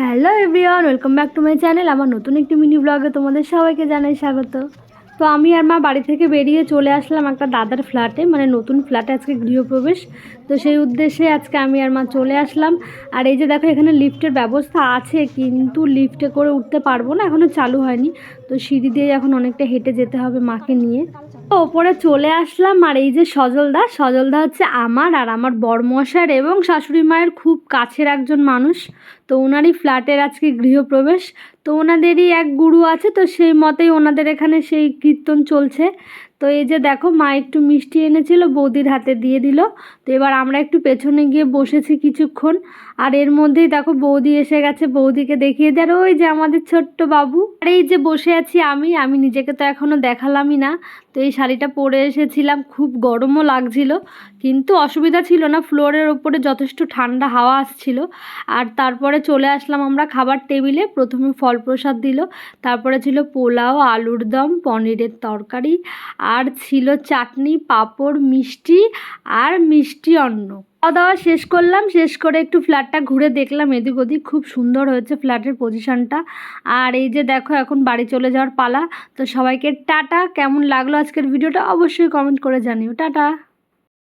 Hello everyone welcome back to my channel আমার নতুন একটি মিনি ব্লগে তোমাদের সবাইকে জানাই স্বাগত। তো আমি আর মা বাড়ি থেকে বেরিয়ে চলে আসলাম একটা দাদার ফ্ল্যাটে মানে নতুন ফ্ল্যাটে আজকে গৃহপ্রবেশ। তো সেই উদ্দেশ্যে আজকে আমি আর মা চলে আসলাম। আর এই যে দেখো এখানে লিফটের ব্যবস্থা আছে, কিন্তু লিফটে করে উঠতে পারব না এখনও চালু হয়নি। তো সিঁড়ি দিয়ে এখন অনেকটা হেঁটে যেতে হবে মাকে নিয়ে। ওপরে চলে আসলাম আর এই যে সজলদা সজলদা হচ্ছে আমার আর আমার বড়মশার এবং শাশুড়ি মায়ের খুব কাছের একজন মানুষ। তো ওনারই ফ্ল্যাটের আজকে গৃহপ্রবেশ। তো ওনাদেরই এক গুরু আছে, তো সেই মতেই ওনাদের এখানে সেই কীর্তন চলছে। তো এই যে দেখো, মা একটু মিষ্টি এনেছিল, বৌদির হাতে দিয়ে দিল। তো এবার আমরা একটু পেছনে গিয়ে বসেছি কিছুক্ষণ। আর এর মধ্যেই দেখো, বৌদি এসে গেছে, বৌদিকে দেখিয়ে দেয় ওই যে আমাদের ছোট্ট বাবু। আর এই যে বসে আছি আমি আমি নিজেকে তো এখনও দেখালামই না। তো এই শাড়িটা পরে এসেছিলাম, খুব গরমও লাগছিল, কিন্তু অসুবিধা ছিল না, ফ্লোরের ওপরে যথেষ্ট ঠান্ডা হাওয়া আসছিল। আর তারপরে চলে আসলাম আমরা খাবার টেবিলে, প্রথমে ফল প্রসাদ দিল। তারপরে ছিল পোলাও, আলুর দম, পনিরের তরকারি, আর ছিল চাটনি, পাঁপড়, মিষ্টি আর মিষ্টি অন্ন। খাওয়া দাওয়া শেষ করলাম, শেষ করে একটু ফ্ল্যাটটা ঘুরে দেখলাম এদিক ওদিক। খুব সুন্দর হয়েছে ফ্ল্যাটের পজিশনটা। আর এই যে দেখো, এখন বাড়ি চলে যাওয়ার পালা। তো সবাইকে টাটা। কেমন লাগল আজকের ভিডিওটা অবশ্যই কমেন্ট করে জানিও। টাটা।